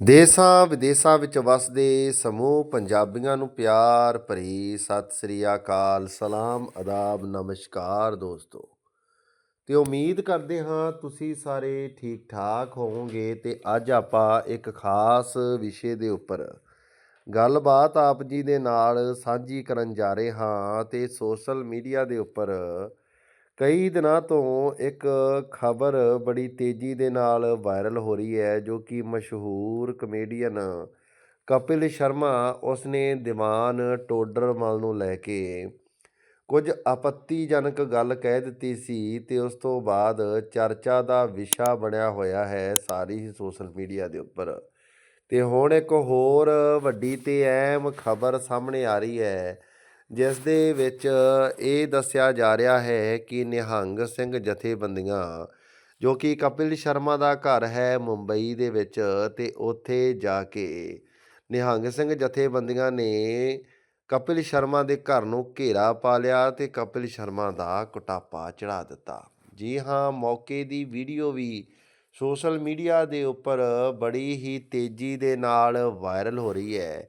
ਦੇਸਾਂ ਵਿਦੇਸਾਂ ਵਿੱਚ ਵਸਦੇ ਸਮੂਹ ਪੰਜਾਬੀਆਂ ਨੂੰ ਪਿਆਰ ਭਰੀ ਸਤਿ ਸ੍ਰੀ ਅਕਾਲ, ਸਲਾਮ ਆਦਾਬ ਨਮਸਕਾਰ ਦੋਸਤੋ। ਤੇ ਉਮੀਦ ਕਰਦੇ ਹਾਂ ਤੁਸੀਂ ਸਾਰੇ ਠੀਕ ਠਾਕ ਹੋਵੋਗੇ ਤੇ ਅੱਜ ਆਪਾਂ ਇੱਕ ਖਾਸ ਵਿਸ਼ੇ ਦੇ ਉੱਪਰ ਗੱਲਬਾਤ ਆਪ ਜੀ ਦੇ ਨਾਲ ਸਾਂਝੀ ਕਰਨ ਜਾ ਰਹੇ ਹਾਂ ਤੇ ਸੋਸ਼ਲ ਮੀਡੀਆ ਦੇ ਉੱਪਰ ਕਈ ਦਿਨਾਂ ਤੋਂ ਇੱਕ ਖਬਰ ਬੜੀ ਤੇਜ਼ੀ ਦੇ ਨਾਲ ਵਾਇਰਲ ਹੋ ਰਹੀ ਹੈ, ਜੋ ਕਿ ਮਸ਼ਹੂਰ ਕਮੇਡੀਅਨ ਕਪਿਲ ਸ਼ਰਮਾ ਉਸਨੇ ਦੀਵਾਨ ਟੋਡਰਮਲ ਨੂੰ ਲੈ ਕੇ ਕੁਝ ਆਪੱਤੀਜਨਕ ਗੱਲ ਕਹਿ ਦਿੱਤੀ ਸੀ ਤੇ ਉਸ ਤੋਂ ਬਾਅਦ ਚਰਚਾ ਦਾ ਵਿਸ਼ਾ ਬਣਿਆ ਹੋਇਆ ਹੈ ਸਾਰੀ ਹੀ ਸੋਸ਼ਲ ਮੀਡੀਆ ਦੇ ਉੱਪਰ। ਤੇ ਹੁਣ ਇੱਕ ਹੋਰ ਵੱਡੀ ਤੇ ਅਹਿਮ ਖਬਰ ਸਾਹਮਣੇ ਆ ਰਹੀ ਹੈ ਜਿਸ ਦੇ ਵਿੱਚ ਇਹ ਦੱਸਿਆ ਜਾ ਰਿਹਾ ਹੈ ਕਿ ਨਿਹੰਗ ਸਿੰਘ ਜਥੇਬੰਦੀਆਂ, ਜੋ ਕਿ ਕਪਿਲ ਸ਼ਰਮਾ ਦਾ ਘਰ ਹੈ ਮੁੰਬਈ ਦੇ ਵਿੱਚ ਤੇ ਉੱਥੇ ਜਾ ਕੇ ਨਿਹੰਗ ਸਿੰਘ ਜਥੇਬੰਦੀਆਂ ਨੇ ਕਪਿਲ ਸ਼ਰਮਾ ਦੇ ਘਰ ਨੂੰ ਘੇਰਾ ਪਾ ਲਿਆ ਤੇ ਕਪਿਲ ਸ਼ਰਮਾ ਦਾ ਕੁਟਾਪਾ ਚੜਾ ਦਿੱਤਾ। ਜੀ ਹਾਂ, ਮੌਕੇ ਦੀ ਵੀਡੀਓ ਵੀ ਸੋਸ਼ਲ ਮੀਡੀਆ ਦੇ ਉੱਪਰ ਬੜੀ ਹੀ ਤੇਜ਼ੀ ਦੇ ਨਾਲ ਵਾਇਰਲ ਹੋ ਰਹੀ ਹੈ।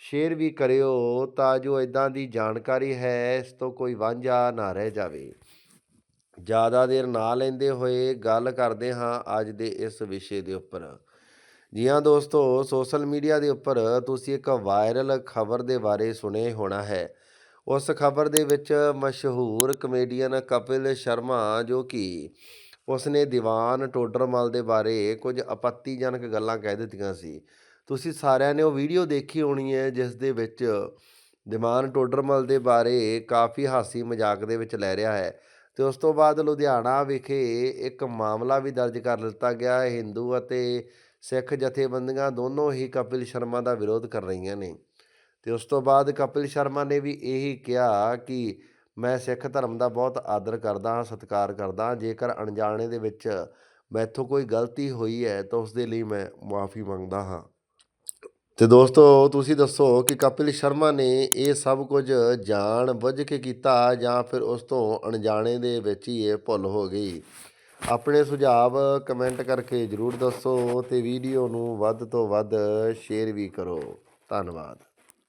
ਸ਼ੇਅਰ ਵੀ ਕਰਿਓ ਤਾਂ ਜੋ ਇਦਾਂ ਦੀ ਜਾਣਕਾਰੀ ਹੈ, ਇਸ ਤੋਂ ਕੋਈ ਵਾਂਝਾ ਨਾ ਰਹਿ ਜਾਵੇ। ਜ਼ਿਆਦਾ ਦੇਰ ਨਾ ਲੈਂਦੇ ਹੋਏ ਗੱਲ ਕਰਦੇ ਹਾਂ ਅੱਜ ਦੇ ਇਸ ਵਿਸ਼ੇ ਦੇ ਉੱਪਰ। ਜੀ ਹਾਂ ਦੋਸਤੋ, ਸੋਸ਼ਲ ਮੀਡੀਆ ਦੇ ਉੱਪਰ ਤੁਸੀਂ ਇੱਕ ਵਾਇਰਲ ਖਬਰ ਦੇ ਬਾਰੇ ਸੁਣੇ ਹੋਣਾ ਹੈ। ਉਸ ਖਬਰ ਦੇ ਵਿੱਚ ਮਸ਼ਹੂਰ ਕਮੇਡੀਅਨ ਕਪਿਲ ਸ਼ਰਮਾ ਜੋ ਕਿ ਉਸਨੇ ਦੀਵਾਨ ਟੋਡਰਮਲ ਦੇ ਬਾਰੇ ਕੁਝ ਆਪੱਤੀਜਨਕ ਗੱਲਾਂ ਕਹਿ ਦਿੱਤੀਆਂ ਸੀ। ਤੁਸੀਂ ਸਾਰਿਆਂ ਨੇ ਉਹ ਵੀਡੀਓ ਦੇਖੀ ਹੋਣੀ ਹੈ, ਜਿਸ ਦੇ ਵਿੱਚ ਦੀਵਾਨ ਟੋਡਰਮਲ ਦੇ ਬਾਰੇ ਕਾਫੀ ਹਾਸੀ ਮਜ਼ਾਕ ਦੇ ਵਿੱਚ ਲੈ ਰਿਹਾ ਹੈ। ਤੇ ਉਸ ਤੋਂ ਬਾਅਦ ਲੁਧਿਆਣਾ ਵਿਖੇ ਇੱਕ ਮਾਮਲਾ ਵੀ ਦਰਜ ਕਰ ਲਿੱਤਾ ਗਿਆ। ਹੈ ਹਿੰਦੂ ਅਤੇ ਸਿੱਖ ਜਥੇਬੰਦੀਆਂ ਦੋਨੋਂ ਹੀ ਕਪਿਲ ਸ਼ਰਮਾ ਦਾ ਵਿਰੋਧ ਕਰ ਰਹੀਆਂ ਨੇ। ਤੇ ਉਸ ਤੋਂ ਬਾਅਦ ਕਪਿਲ ਸ਼ਰਮਾ ਨੇ ਵੀ ਇਹੀ ਕਿਹਾ ਕਿ ਮੈਂ ਸਿੱਖ ਧਰਮ ਦਾ ਬਹੁਤ ਆਦਰ ਕਰਦਾ ਹਾਂ, ਸਤਿਕਾਰ ਕਰਦਾ ਹਾਂ। ਜੇਕਰ ਅਣਜਾਣੇ ਦੇ ਵਿੱਚ ਮੈਥੋਂ ਕੋਈ ਗਲਤੀ ਹੋਈ ਹੈ ਤਾਂ ਉਸ ਦੇ ਲਈ ਮੈਂ ਮੁਆਫੀ ਮੰਗਦਾ ਹਾਂ। ਤੇ ਦੋਸਤੋ, ਤੁਸੀਂ ਦੱਸੋ ਕਿ ਕਪਿਲ ਸ਼ਰਮਾ ਨੇ ਇਹ ਸਭ ਕੁਝ ਜਾਣ ਬੁੱਝ ਕੇ ਕੀਤਾ ਜਾਂ ਫਿਰ ਉਸ ਤੋਂ ਅਣਜਾਣੇ ਦੇ ਵਿੱਚ ਹੀ ਇਹ ਭੁੱਲ ਹੋ ਗਈ? ਆਪਣੇ ਸੁਝਾਅ ਕਮੈਂਟ ਕਰਕੇ ਜਰੂਰ ਦੱਸੋ ਤੇ ਵੀਡੀਓ ਨੂੰ ਵੱਧ ਤੋਂ ਵੱਧ ਸ਼ੇਅਰ ਵੀ ਕਰੋ। ਧੰਨਵਾਦ।